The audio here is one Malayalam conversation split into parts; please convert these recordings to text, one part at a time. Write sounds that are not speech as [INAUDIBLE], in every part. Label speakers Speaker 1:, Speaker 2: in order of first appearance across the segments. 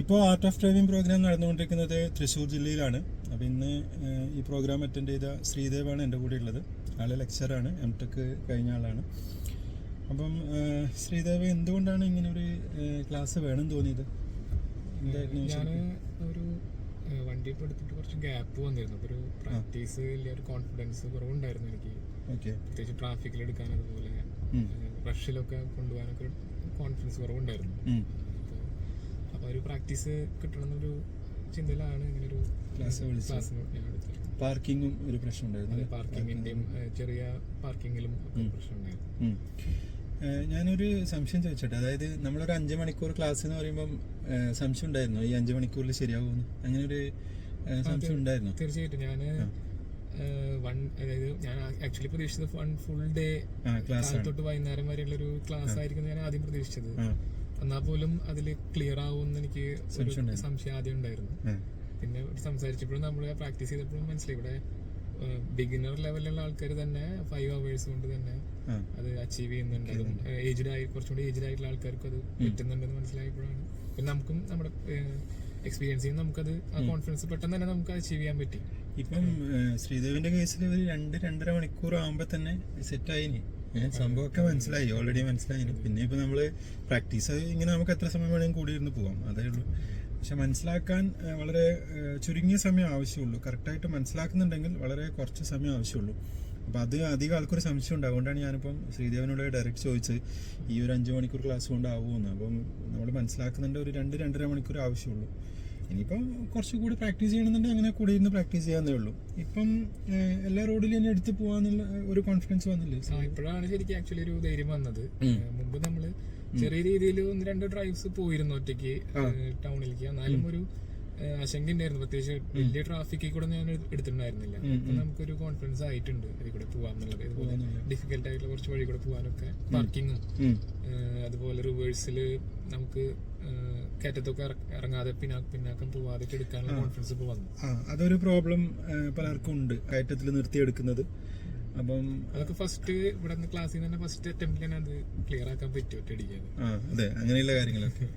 Speaker 1: ഇപ്പോൾ ആർട്ട് ഓഫ് ഡ്രൈവിംഗ് പ്രോഗ്രാം നടന്നുകൊണ്ടിരിക്കുന്നത് തൃശ്ശൂർ ജില്ലയിലാണ്. അപ്പോൾ ഇന്ന് ഈ പ്രോഗ്രാം അറ്റൻഡ് ചെയ്ത ശ്രീദേവാണ് എന്റെ കൂടെ ഉള്ളത്. ആളെ ലെക്ചറാണ് എം ടെക് കഴിഞ്ഞ ആളാണ്. അപ്പം ശ്രീദേവ് എന്തുകൊണ്ടാണ് ഇങ്ങനെ ഒരു ക്ലാസ് വേണം തോന്നിയത്?
Speaker 2: ഞാൻ ഒരു വണ്ടി ഇപ്പോൾ എടുത്തിട്ട് കുറച്ച് ഗ്യാപ്പ് വന്നിരുന്നു. അപ്പോൾ ഒരു പ്രാക്ടീസ് ഇല്ല ഒരു കോൺഫിഡൻസ് കുറവുണ്ടായിരുന്നു എനിക്ക്.
Speaker 1: ഓക്കെ.
Speaker 2: പ്രത്യേകിച്ച് ട്രാഫിക്കിൽ എടുക്കാൻ അതുപോലെ. റഷിലൊക്കെ കൊണ്ടുപോകാനൊക്കെ കോൺഫിഡൻസ് കുറവുണ്ടായിരുന്നു. അപ്പോൾ ഒരു പ്രാക്ടീസ് കിട്ടണമെന്നൊരു ചിന്തയിലാണ് ഇങ്ങനെ ഒരു
Speaker 1: ക്ലാസ്
Speaker 2: ക്ലാസ് ഞാൻ എടുത്തത്
Speaker 1: പാർക്കിങ്ങും ഒരു പ്രശ്നം ഉണ്ടായിരുന്നു
Speaker 2: പാർക്കിങ്ങിന്റെയും ചെറിയ പാർക്കിങ്ങിലും ഒക്കെ പ്രശ്നമുണ്ടായിരുന്നു
Speaker 1: ഉം. ഏഹ് ഞാനൊരു സംശയം ചോദിച്ചോട്ടെ? അതായത് നമ്മളൊരു അഞ്ച് മണിക്കൂർ ക്ലാസ് എന്ന് പറയുമ്പം സംശയം ഉണ്ടായിരുന്നു? ഈ അഞ്ച് മണിക്കൂറിൽ ശരിയാവുമെന്ന് അങ്ങനെ ഒരു സംശയം ഉണ്ടായിരുന്നു?
Speaker 2: തീർച്ചയായിട്ടും. ഞാൻ വൺ അതായത് ഞാൻ ആക്ച്വലി പ്രതീക്ഷിച്ചത് വൺ ഫുൾ ഡേ തൊട്ട് വൈകുന്നേരം വരെയുള്ള ഒരു ക്ലാസ് ആയിരിക്കും ഞാൻ ആദ്യം പ്രതീക്ഷിച്ചത്. എന്നാ പോലും അതിൽ ക്ലിയർ ആവുമെന്ന് എനിക്ക് ഒരു
Speaker 1: സംശയം
Speaker 2: ആദ്യം ഉണ്ടായിരുന്നു. പിന്നെ സംസാരിച്ചപ്പോഴും നമ്മൾ പ്രാക്ടീസ് ചെയ്തപ്പോഴും മനസ്സിലായി. ഇവിടെ ബിഗിനർ ലെവലിലുള്ള ആൾക്കാർ തന്നെ ഫൈവ് അവേഴ്സ് കൊണ്ട് തന്നെ അത് അച്ചീവ് ചെയ്യുന്നുണ്ട്. അതും ഏജ്ഡ് ആയി കുറച്ചുകൂടി ഏജ്ഡ് ആയിട്ടുള്ള ആൾക്കാർക്ക് അത് പറ്റുന്നുണ്ടെന്ന് മനസ്സിലായപ്പോഴാണ്. പിന്നെ നമുക്കും നമ്മുടെ എക്സ്പീരിയൻസ് ചെയ്യുന്ന നമുക്കത് ആ കോൺഫിഡൻസ് പെട്ടെന്ന് തന്നെ നമുക്ക് അച്ചീവ് ചെയ്യാൻ പറ്റി.
Speaker 1: ഇപ്പം ശ്രീദേവിന്റെ കേസിൽ ഒരു രണ്ട് രണ്ടര മണിക്കൂർ ആകുമ്പോ തന്നെ സെറ്റ് ഏഹ് സംഭവമൊക്കെ മനസ്സിലായി ഓൾറെഡി മനസ്സിലായി പിന്നെ ഇപ്പൊ നമ്മൾ പ്രാക്ടീസ് ഇങ്ങനെ നമുക്ക് എത്ര സമയം വേണമെങ്കിലും കൂടി ഇരുന്ന് പോവാം അതേ ഉള്ളൂ. പക്ഷെ മനസ്സിലാക്കാൻ വളരെ ചുരുങ്ങിയ സമയം ആവശ്യമുള്ളൂ. കറക്റ്റായിട്ട് മനസ്സിലാക്കുന്നുണ്ടെങ്കിൽ വളരെ കുറച്ച് സമയം ആവശ്യമുള്ളൂ. അപ്പം അത് അധികം ആൾക്കൊരു സംശയം ഉണ്ട് അതുകൊണ്ടാണ് ഞാനിപ്പം ശ്രീദേവനോട് ഡയറക്റ്റ് ചോദിച്ചത് ഈ ഒരു അഞ്ച് മണിക്കൂർ ക്ലാസ് കൊണ്ട് കൊണ്ടാവുമെന്ന് അപ്പം നമ്മൾ മനസ്സിലാക്കുന്നുണ്ട് ഒരു രണ്ട് രണ്ടര മണിക്കൂർ ആവശ്യമുള്ളൂ. ഇനിയിപ്പം കുറച്ചുകൂടി പ്രാക്ടീസ് ചെയ്യണമെന്നുണ്ടെങ്കിൽ അങ്ങനെ കൂടെ ഇരുന്ന് പ്രാക്ടീസ് ചെയ്യാന്നേ ഉള്ളൂ. ഇപ്പം എല്ലാ റോഡിലും തന്നെ എടുത്ത് പോകാന്നുള്ള ഒരു കോൺഫിഡൻസ് വന്നില്ലേ?
Speaker 2: ഇപ്പോഴാണ് ശരിക്കും ആക്ച്വലി ഒരു ധൈര്യം വന്നത്. മുമ്പ് നമ്മൾ ചെറിയ രീതിയിൽ ഒന്ന് രണ്ട് ഡ്രൈവ്സ് പോയിരുന്നു ഒറ്റയ്ക്ക് ടൗണിലേക്ക് എന്നാലും ഒരു ആശങ്ക ഉണ്ടായിരുന്നു പ്രത്യേകിച്ച് വലിയ ട്രാഫിക്കിൽ കൂടെ ഞാൻ എടു- എടുത്തിട്ടുണ്ടായിരുന്നില്ല അപ്പൊ നമുക്കൊരു കോൺഫിഡൻസ് ആയിട്ടുണ്ട് അതിൽ കൂടെ പോവാം എന്നുള്ളത് ഇതുപോലെ ഡിഫിക്കൽട്ട് ആയിട്ടുള്ള കുറച്ച് വഴി കൂടെ പോകാനൊക്കെ പാർക്കിങ്ങും അതുപോലെ റിവേഴ്സിൽ നമുക്ക് കയറ്റത്തൊക്കെ ഇറ- ഇറങ്ങാതെ പിന്നാ പിന്നാക്കം പോവാതെ എടുക്കാനുള്ള കോൺഫിഡൻസ് ഇപ്പൊ വന്നു.
Speaker 1: അതൊരു പ്രോബ്ലം പലർക്കും ഉണ്ട്. കയറ്റത്തിൽ നിർത്തിയെടുക്കുന്നത്. അപ്പം
Speaker 2: അതൊക്കെ ഫസ്റ്റ് ഇവിടെ നിന്ന് ക്ലാസ്സിൽ നിന്ന് തന്നെ ഫസ്റ്റ് അറ്റംപ്റ്റിൽ തന്നെ അത് ക്ലിയർ ആക്കാൻ പറ്റും ഒറ്റയടിക്കാതെ
Speaker 1: ആ അതെ. അങ്ങനെയുള്ള കാര്യങ്ങളൊക്കെ.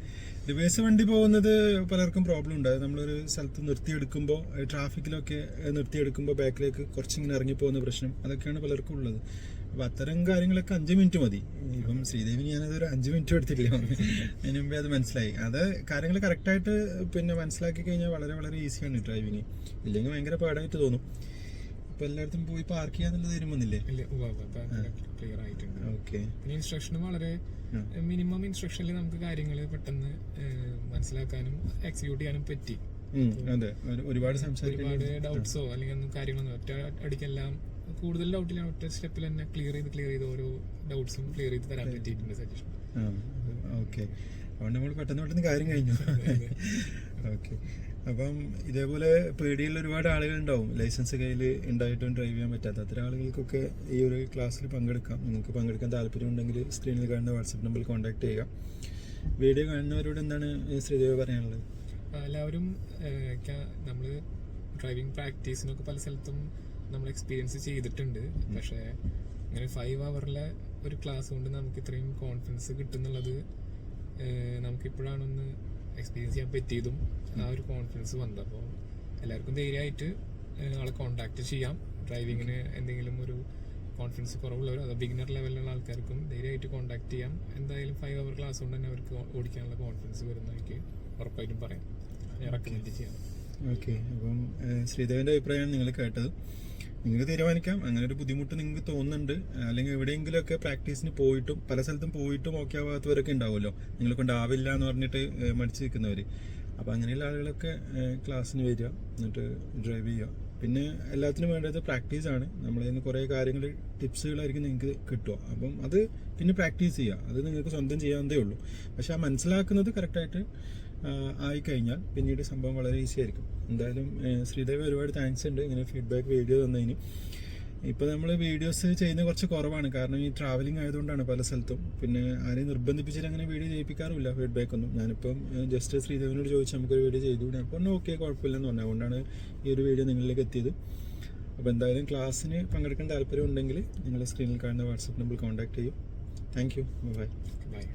Speaker 1: റിവേഴ്സ് വണ്ടി പോകുന്നത് പലർക്കും പ്രോബ്ലം ഉണ്ട്. അത് നമ്മളൊരു സ്ഥലത്ത് നിർത്തിയെടുക്കുമ്പോൾ ട്രാഫിക്കിലൊക്കെ നിർത്തിയെടുക്കുമ്പോൾ ബാക്കിലേക്ക് കുറച്ചിങ്ങനെ ഇറങ്ങിപ്പോകുന്ന പ്രശ്നം. അതൊക്കെയാണ് പലർക്കും ഉള്ളത്. അപ്പം അത്തരം കാര്യങ്ങളൊക്കെ അഞ്ച് മിനിറ്റ് മതി. ഇപ്പം ശ്രീദേവി ഞാനത് ഒരു അഞ്ച് മിനിറ്റ് എടുത്തില്ല അതിന് മുമ്പേ അത് മനസ്സിലായി. അത് കാര്യങ്ങൾ കറക്റ്റായിട്ട് പിന്നെ മനസ്സിലാക്കി കഴിഞ്ഞാൽ വളരെ വളരെ ഈസിയാണ് ഡ്രൈവിങ് ഇല്ലെങ്കിൽ ഭയങ്കര പാടായിട്ട് തോന്നും. ഇപ്പം എല്ലായിടത്തും പോയി പാർക്ക് ചെയ്യാന്നുള്ള
Speaker 2: തീരുമാനില്ലേ ക്ലിയർ ആയിട്ടുണ്ട്.
Speaker 1: ഓക്കെ
Speaker 2: പിന്നെ ഇൻസ്ട്രക്ഷനും വളരെ മിനിമം ഇൻസ്ട്രക്ഷനിൽ നമുക്ക് കാര്യങ്ങൾ പെട്ടെന്ന് മനസ്സിലാക്കാനും എക്സിക്യൂട്ട് ചെയ്യാനും പറ്റി.
Speaker 1: ഒരുപാട്
Speaker 2: ഒരുപാട് ഡൗട്ട്സോ അല്ലെങ്കിൽ ഒന്നും കാര്യങ്ങളൊന്നും ഒറ്റ അടിക്കെല്ലാം കൂടുതൽ ഡൗട്ടിലാണ് ഒറ്റ സ്റ്റെപ്പിൽ തന്നെ ക്ലിയർ ചെയ്ത് ക്ലിയർ ചെയ്ത് ഓരോ ഡൗട്ട്സും ക്ലിയർ ചെയ്ത് തരാൻ പറ്റിയിട്ടുണ്ട് സജഷൻ
Speaker 1: ഓക്കെ അതുകൊണ്ട് നമ്മൾ പെട്ടെന്ന് പെട്ടെന്ന് കാര്യം കഴിഞ്ഞു. [LAUGHS] അപ്പം ഇതേപോലെ പേടിയുള്ള ഒരുപാട് ആളുകൾ ഉണ്ടാവും ലൈസൻസ് കയ്യിൽ ഉണ്ടായിട്ടും ഡ്രൈവ് ചെയ്യാൻ പറ്റാത്ത. അത്തരം ആളുകൾക്കൊക്കെ ഈ ഒരു ക്ലാസ്സിൽ പങ്കെടുക്കാം. നിങ്ങൾക്ക് പങ്കെടുക്കാൻ താല്പര്യമുണ്ടെങ്കിൽ സ്ക്രീനിൽ കാണുന്ന വാട്സപ്പ് നമ്പറിൽ കോൺടാക്ട് ചെയ്യുക. വീഡിയോ കാണുന്നവരോട് എന്താണ് ശ്രീദേവി പറയാനുള്ളത്?
Speaker 2: എല്ലാവരും നമ്മൾ ഡ്രൈവിംഗ് പ്രാക്ടീസിനൊക്കെ പല സ്ഥലത്തും നമ്മൾ എക്സ്പീരിയൻസ് ചെയ്തിട്ടുണ്ട്. പക്ഷേ ഇങ്ങനെ ഫൈവ് അവറിലെ ഒരു ക്ലാസ് കൊണ്ട് നമുക്ക് ഇത്രയും കോൺഫിഡൻസ് കിട്ടുന്നുള്ളത് നമുക്കിപ്പോഴാണൊന്ന് എക്സ്പീരിയൻസ് ചെയ്യാൻ പറ്റിയതും ആ ഒരു കോൺഫിഡൻസ് വന്നത് അപ്പോൾ എല്ലാവർക്കും ധൈര്യമായിട്ട് ആളെ കോൺടാക്ട് ചെയ്യാം. ഡ്രൈവിങ്ങിന് എന്തെങ്കിലും ഒരു കോൺഫിഡൻസ് കുറവുള്ളവർ അത് ബിഗിനർ ലെവലിലുള്ള ആൾക്കാർക്കും ധൈര്യമായിട്ട് കോൺടാക്ട് ചെയ്യാം. എന്തായാലും ഫൈവ് അവർ ക്ലാസ് കൊണ്ട് തന്നെ അവർക്ക് ഓടിക്കാനുള്ള കോൺഫിഡൻസ് വരുന്ന എനിക്ക് ഉറപ്പായിട്ടും പറയാം. റെക്കമെൻഡ് ചെയ്യാം.
Speaker 1: ഓക്കെ അപ്പം ശ്രീദേവിന്റെ അഭിപ്രായമാണ് നിങ്ങൾ കേട്ടത്. നിങ്ങൾക്ക് തീരുമാനിക്കാം. അങ്ങനെ ഒരു ബുദ്ധിമുട്ട് നിങ്ങൾക്ക് തോന്നുന്നുണ്ട്. അല്ലെങ്കിൽ എവിടെയെങ്കിലുമൊക്കെ പ്രാക്ടീസിന് പോയിട്ടും പല സ്ഥലത്തും പോയിട്ടും ഓക്കെ ആവാത്തവരൊക്കെ ഉണ്ടാവുമല്ലോ. നിങ്ങളെ കൊണ്ടാവില്ല എന്ന് പറഞ്ഞിട്ട് മടിച്ചു നിൽക്കുന്നവർ അപ്പോൾ അങ്ങനെയുള്ള ആളുകളൊക്കെ ക്ലാസ്സിന് വരിക. എന്നിട്ട് ഡ്രൈവ് ചെയ്യുക. പിന്നെ എല്ലാത്തിനും വേണ്ടത് പ്രാക്ടീസ് ആണ്. നമ്മളിൽ നിന്ന് കുറേ കാര്യങ്ങൾ ടിപ്സുകളായിരിക്കും നിങ്ങൾക്ക് കിട്ടുക. അപ്പം അത് പിന്നെ പ്രാക്ടീസ് ചെയ്യുക. അത് നിങ്ങൾക്ക് സ്വന്തം ചെയ്യാവുന്നതേ ഉള്ളൂ. പക്ഷെ ആ മനസ്സിലാക്കുന്നത് കറക്റ്റായിട്ട് ആയി കഴിഞ്ഞാൽ പിന്നീട് സംഭവം വളരെ ഈസി ആയിരിക്കും. എന്തായാലും ശ്രീദേവി ഒരുപാട് താങ്ക്സ് ഉണ്ട്. ഇങ്ങനെ ഫീഡ്ബാക്ക് വീഡിയോ തന്നതിന്. ഇപ്പോൾ നമ്മൾ വീഡിയോസ് ചെയ്യുന്നത് കുറച്ച് കുറവാണ്. കാരണം ഈ ട്രാവലിംഗ് ആയതുകൊണ്ടാണ് പല സ്ഥലത്തും. പിന്നെ ആരെയും നിർബന്ധിപ്പിച്ചിട്ട് അങ്ങനെ വീഡിയോ ചെയ്യിപ്പിക്കാറുമില്ല ഫീഡ്ബാക്ക് ഒന്നും. ഞാനിപ്പം ജസ്റ്റ് ശ്രീദേവിനോട് ചോദിച്ചു നമുക്കൊരു വീഡിയോ ചെയ്തു അപ്പോൾ ഓക്കെ കുഴപ്പമില്ലെന്ന് പറഞ്ഞു. അതുകൊണ്ടാണ് ഈ ഒരു വീഡിയോ നിങ്ങളിലേക്ക് എത്തിയത്. അപ്പോൾ എന്തായാലും ക്ലാസ്സിന് പങ്കെടുക്കാൻ താല്പര്യം ഉണ്ടെങ്കിൽ നിങ്ങൾ സ്ക്രീനിൽ കാണുന്ന വാട്സപ്പ് നമ്പർ കോൺടാക്ട് ചെയ്യും. Thank you bye
Speaker 2: bye